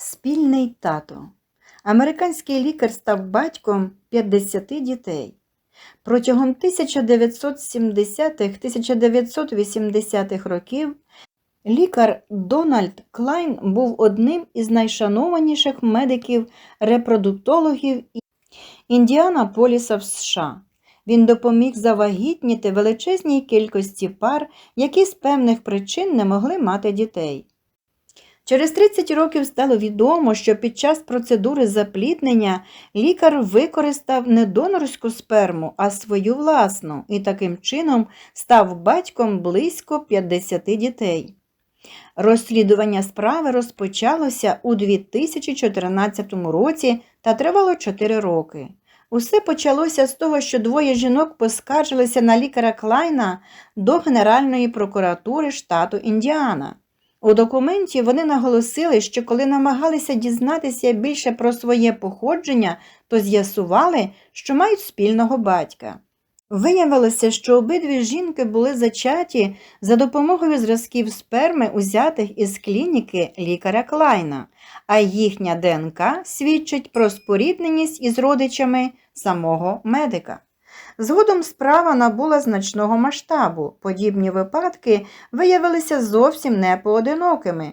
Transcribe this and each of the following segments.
Спільний тато. Американський лікар став батьком 50 дітей. Протягом 1970-1980-х років лікар Дональд Клайн був одним із найшанованіших медиків-репродуктологів Індіанаполіса в США. Він допоміг завагітніти величезній кількості пар, які з певних причин не могли мати дітей. Через 30 років стало відомо, що під час процедури запліднення лікар використав не донорську сперму, а свою власну, і таким чином став батьком близько 50 дітей. Розслідування справи розпочалося у 2014 році та тривало 4 роки. Усе почалося з того, що двоє жінок поскаржилися на лікаря Клайна до Генеральної прокуратури штату Індіана. У документі вони наголосили, що коли намагалися дізнатися більше про своє походження, то з'ясували, що мають спільного батька. Виявилося, що обидві жінки були зачаті за допомогою зразків сперми, узятих із клініки лікаря Клайна, а їхня ДНК свідчить про спорідненість із родичами самого медика. Згодом справа набула значного масштабу. Подібні випадки виявилися зовсім не поодинокими.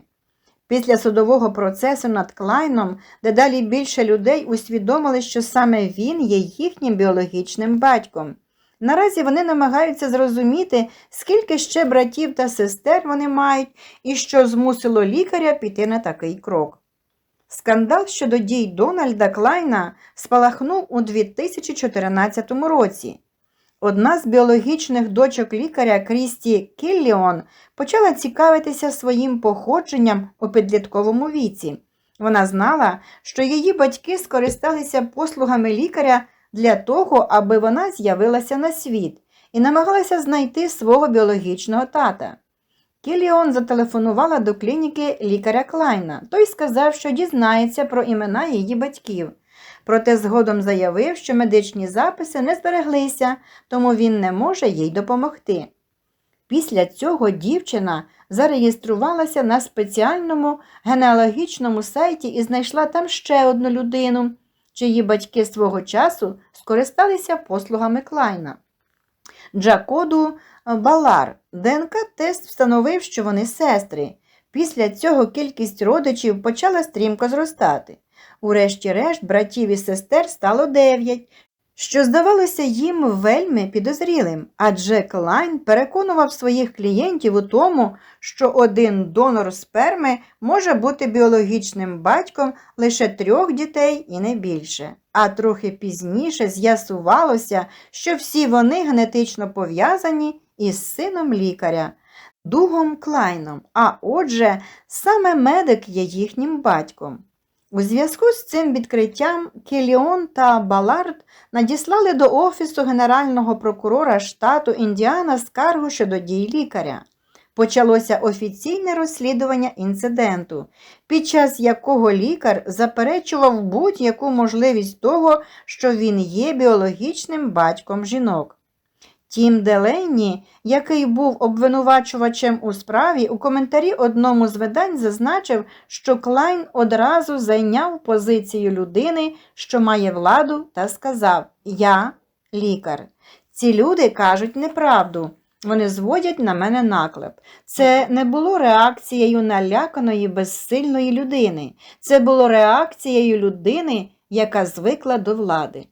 Після судового процесу над Клайном дедалі більше людей усвідомили, що саме він є їхнім біологічним батьком. Наразі вони намагаються зрозуміти, скільки ще братів та сестер вони мають і що змусило лікаря піти на такий крок. Скандал щодо дій Дональда Клайна спалахнув у 2014 році. Одна з біологічних дочок лікаря Крісті Кілліон почала цікавитися своїм походженням у підлітковому віці. Вона знала, що її батьки скористалися послугами лікаря для того, аби вона з'явилася на світ і намагалася знайти свого біологічного тата. Кіліон зателефонувала до клініки лікаря Клайна. Той сказав, що дізнається про імена її батьків. Проте згодом заявив, що медичні записи не збереглися, тому він не може їй допомогти. Після цього дівчина зареєструвалася на спеціальному генеалогічному сайті і знайшла там ще одну людину, чиї батьки свого часу скористалися послугами Клайна. Джакоду Балар. ДНК-тест встановив, що вони сестри. Після цього кількість родичів почала стрімко зростати. Урешті-решт братів і сестер стало дев'ять, що здавалося їм вельми підозрілим, адже Клайн переконував своїх клієнтів у тому, що один донор сперми може бути біологічним батьком лише трьох дітей і не більше. А трохи пізніше з'ясувалося, що всі вони генетично пов'язані із сином лікаря. Дугом Клайном, а отже, саме медик є їхнім батьком. У зв'язку з цим відкриттям Келіон та Балард надіслали до Офісу Генерального прокурора штату Індіана скаргу щодо дій лікаря. Почалося офіційне розслідування інциденту, під час якого лікар заперечував будь-яку можливість того, що він є біологічним батьком жінок. Тім Делейні, який був обвинувачувачем у справі, у коментарі одному з видань зазначив, що Клайн одразу зайняв позицію людини, що має владу, та сказав Я лікар. Ці люди кажуть неправду. Вони зводять на мене наклеп. Це не було реакцією наляканої, безсильної людини. Це було реакцією людини, яка звикла до влади.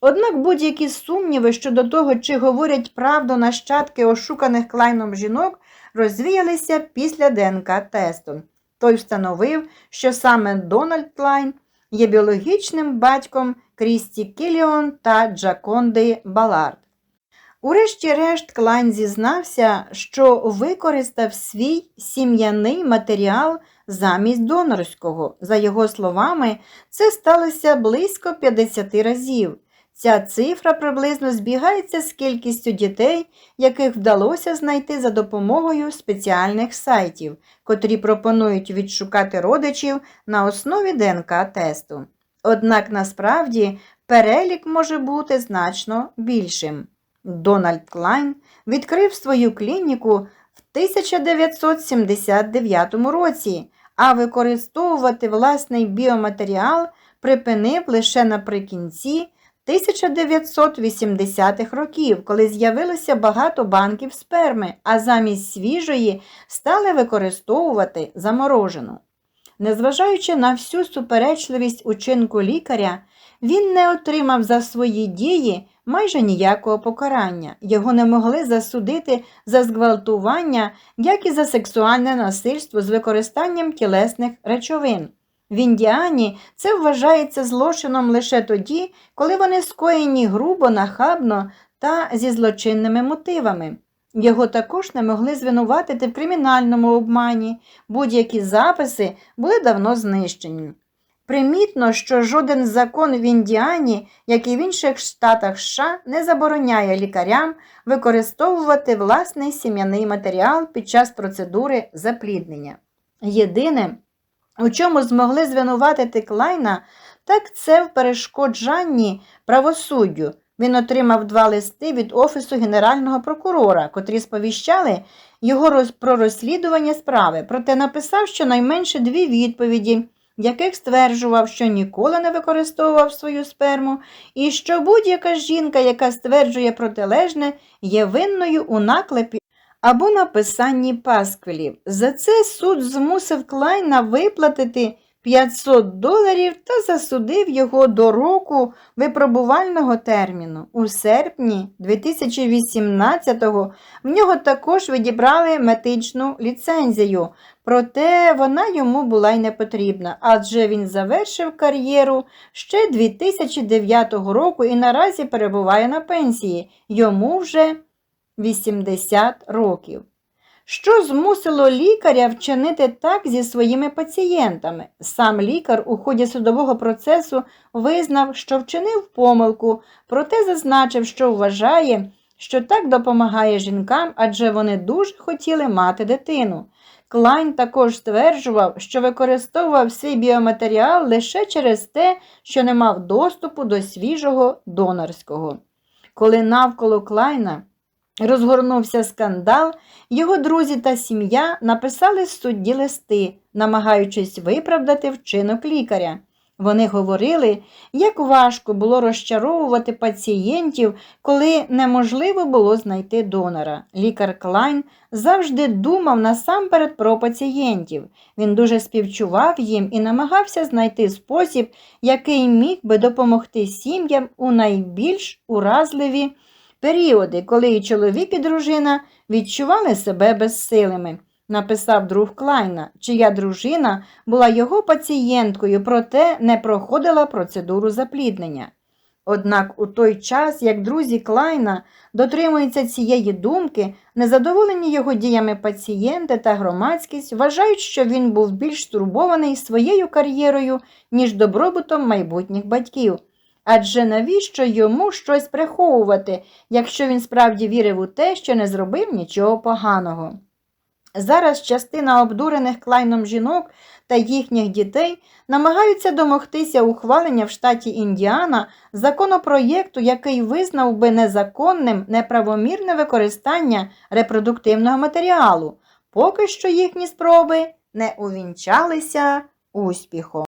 Однак будь-які сумніви щодо того, чи говорять правду нащадки ошуканих клайном жінок, розвіялися після ДНК-тесту. Той встановив, що саме Дональд Клайн є біологічним батьком Крісті Кіліон та Джаконди Балард. Урешті-решт Клайн зізнався, що використав свій сім'яний матеріал замість донорського. За його словами, це сталося близько 50 разів. Ця цифра приблизно збігається з кількістю дітей, яких вдалося знайти за допомогою спеціальних сайтів, котрі пропонують відшукати родичів на основі ДНК-тесту. Однак насправді перелік може бути значно більшим. Дональд Клайн відкрив свою клініку в 1979 році, а використовувати власний біоматеріал припинив лише наприкінці 1980-х років, коли з'явилося багато банків сперми, а замість свіжої стали використовувати заморожену. Незважаючи на всю суперечливість учинку лікаря, він не отримав за свої дії майже ніякого покарання. Його не могли засудити за зґвалтування, як і за сексуальне насильство з використанням тілесних речовин. В Індіані це вважається злочином лише тоді, коли вони скоєні грубо, нахабно та зі злочинними мотивами. Його також не могли звинуватити в кримінальному обмані, будь-які записи були давно знищені. Примітно, що жоден закон в Індіані, як і в інших штатах США, не забороняє лікарям використовувати власний сім'яний матеріал під час процедури запліднення. Єдине, у чому змогли звинуватити Клайна, так це в перешкоджанні правосуддю. Він отримав два листи від Офісу Генерального прокурора, котрі сповіщали його про розслідування справи, проте написав щонайменше дві відповіді, яких стверджував, що ніколи не використовував свою сперму, і що будь-яка жінка, яка стверджує протилежне, є винною у наклепі або написанні пасквілів. За це суд змусив Клайна виплатити 500 доларів та засудив його до року випробувального терміну. У серпні 2018-го в нього також відібрали медичну ліцензію, проте вона йому була й не потрібна, адже він завершив кар'єру ще 2009 року і наразі перебуває на пенсії. Йому вже 80 років. Що змусило лікаря вчинити так зі своїми пацієнтами? Сам лікар у ході судового процесу визнав, що вчинив помилку, проте зазначив, що вважає, що так допомагає жінкам, адже вони дуже хотіли мати дитину. Клайн також стверджував, що використовував свій біоматеріал лише через те, що не мав доступу до свіжого донорського. Коли навколо Клайна розгорнувся скандал, його друзі та сім'я написали судді листи, намагаючись виправдати вчинок лікаря. Вони говорили, як важко було розчаровувати пацієнтів, коли неможливо було знайти донора. Лікар Клайн завжди думав насамперед про пацієнтів. Він дуже співчував їм і намагався знайти спосіб, який міг би допомогти сім'ям у найбільш уразливі періоди, коли і чоловік, і дружина відчували себе безсилими. Написав друг Клайна, чия дружина була його пацієнткою, проте не проходила процедуру запліднення. Однак у той час, як друзі Клайна дотримуються цієї думки, незадоволені його діями пацієнти та громадськість вважають, що він був більш стурбований своєю кар'єрою, ніж добробутом майбутніх батьків. Адже навіщо йому щось приховувати, якщо він справді вірив у те, що не зробив нічого поганого? Зараз частина обдурених клайном жінок та їхніх дітей намагаються домогтися ухвалення в штаті Індіана законопроєкту, який визнав би незаконним неправомірне використання репродуктивного матеріалу, поки що їхні спроби не увінчалися успіхом.